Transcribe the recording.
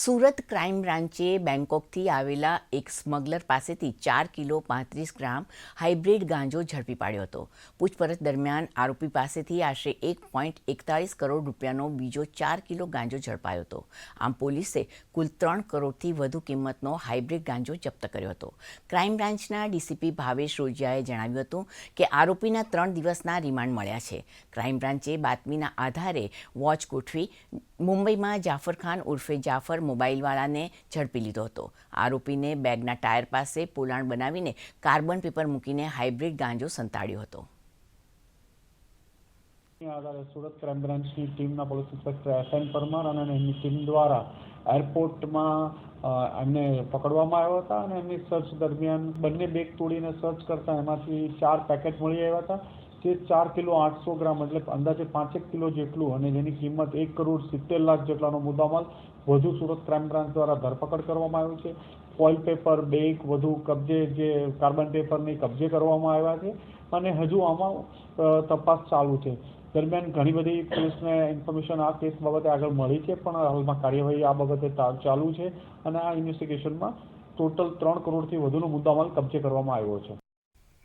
Surat crime બ્રાન્ચે બેંકોકથી આવેલા એક smuggler પાસેથી ચાર કિલો પાંત્રીસ ગ્રામ હાઇબ્રિડ ગાંજો ઝડપી પાડ્યો હતો. પૂછપરછ દરમિયાન આરોપી પાસેથી આશરે એક પોઈન્ટ એકતાળીસ કરોડ રૂપિયાનો બીજો ચાર કિલો ગાંજો ઝડપાયો હતો. આમ પોલીસે કુલ ત્રણ કરોડથી વધુ કિંમતનો હાઇબ્રિડ ગાંજો જપ્ત કર્યો હતો. ક્રાઇમ બ્રાન્ચના ડીસીપી ભાવેશ રોજિયાએ જણાવ્યું હતું કે આરોપીના ત્રણ દિવસના રિમાન્ડ મળ્યા છે. ક્રાઇમ બ્રાન્ચે બાતમીના આધારે વોચ ગોઠવી મુંબઈમાં જાફર ખાન ઉર્ફે જાફર મોબાઈલવાળાને ઝડપી લીધો હતો. આરોપીને બેગના ટાયર પાસે પોલાણ બનાવીને કાર્બન પેપર મૂકીને હાઇબ્રિડ ગાંજો સંતાડ્યો હતો. આધારે સુરત ક્રાઇમ બ્રાન્ચની ટીમના police inspector S N Parmar અને એમની ટીમ દ્વારા એરપોર્ટમાં એમને પકડવામાં આવ્યા હતા અને એમની સર્ચ દરમિયાન બંને બેગ તોડીને સર્ચ કરતા એમાંથી ચાર પેકેટ મળી આવ્યા હતા. જે ચાર કિલો આઠસો ગ્રામ, એટલે અંદાજે પાંચેક કિલો જેટલું અને જેની કિંમત એક કરોડ સિત્તેર લાખ જેટલાનો મુદ્દામાલ વધુ સુરત ક્રાઇમ બ્રાન્ચ દ્વારા ધરપકડ કરવામાં આવ્યું છે. ફોઇલ પેપર, બેગ, વધુ કબજે જે કાર્બન પેપરની કબજે કરવામાં આવ્યા છે અને હજુ આમાં તપાસ ચાલુ છે. દરમિયાન ઘણી બધી પોલીસને ઇન્ફોર્મેશન આ કેસ બાબતે આગળ મળી છે, પણ હાલમાં કાર્યવાહી આ બાબતે તા- ચાલુ છે અને આ ઇન્વેસ્ટિગેશનમાં ટોટલ ત્રણ કરોડથી વધુનો મુદ્દામાલ કબજે કરવામાં આવ્યો છે.